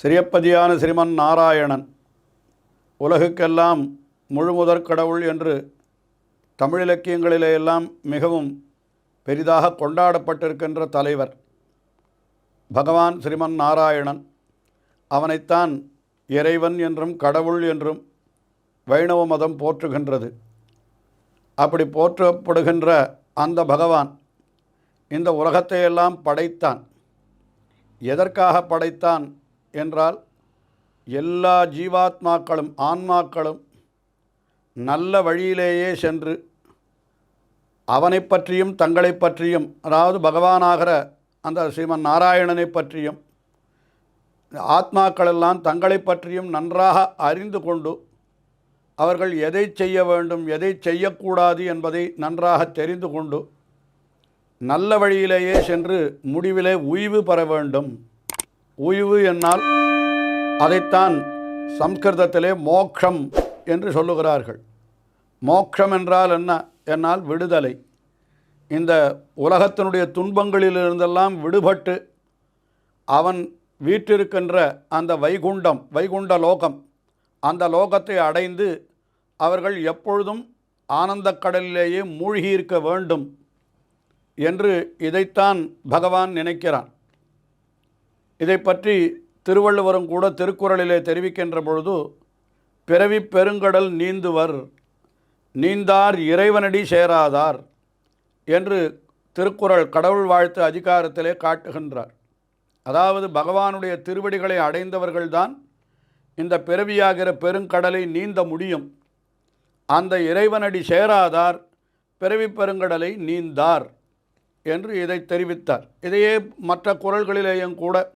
சிறியப்பதியான சிறிமன் நாராயணன் உலகுக்கெல்லாம் முழுமுதற் கடவுள் என்று தமிழ் இலக்கியங்களிலே எல்லாம் மிகவும் பெரிதாக கொண்டாடப்பட்டிருக்கின்ற தலைவர் பகவான் ஸ்ரீமன் நாராயணன். அவனைத்தான் இறைவன் என்றும் கடவுள் என்றும் வைணவ மதம் போற்றுகின்றது. அப்படி போற்றப்படுகின்ற அந்த பகவான் இந்த உலகத்தையெல்லாம் படைத்தான். எதற்காக படைத்தான்? என்றால் எல்லா ஜீவாத்மாக்களும் ஆன்மாக்களும் நல்ல வழியிலேயே சென்று அவனை பற்றியும் தங்களை பற்றியும் அதாவது பகவானாகிற அந்த ஸ்ரீமன் நாராயணனை பற்றியும் ஆத்மாக்களெல்லாம் தங்களை பற்றியும் நன்றாக அறிந்து கொண்டு அவர்கள் எதை செய்ய வேண்டும் எதை செய்யக்கூடாது என்பதை நன்றாக தெரிந்து கொண்டு நல்ல வழியிலேயே சென்று முடிவிலே உய்வு பெற வேண்டும். உய்வு என்னால் அதைத்தான் சம்ஸ்கிருதத்திலே மோக்ஷம் என்று சொல்லுகிறார்கள். மோக்ஷம் என்றால் என்ன? என்னால் விடுதலை. இந்த உலகத்தினுடைய துன்பங்களிலிருந்தெல்லாம் விடுபட்டு அவன் வீற்றிருக்கின்ற அந்த வைகுண்டம் வைகுண்ட லோகம் அந்த லோகத்தை அடைந்து அவர்கள் எப்பொழுதும் ஆனந்தக் கடலிலேயே மூழ்கியிருக்க வேண்டும் என்று இதைத்தான் பகவான் நினைக்கிறான். இதை பற்றி திருவள்ளுவரும் கூட திருக்குறளிலே தெரிவிக்கின்ற பொழுது பிறவி பெருங்கடல் நீந்துவர் நீந்தார் இறைவனடி சேராதார் என்று திருக்குறள் கடவுள் வாழ்த்து அதிகாரத்திலே காட்டுகின்றார். அதாவது பகவானுடைய திருவடிகளை அடைந்தவர்கள்தான் இந்த பிறவியாகிற பெருங்கடலை நீந்த முடியும். அந்த இறைவனடி சேராதார் பிறவி பெருங்கடலை நீந்தார் என்று இதை தெரிவித்தார். இதையே மற்ற குரல்களிலேயும் கூட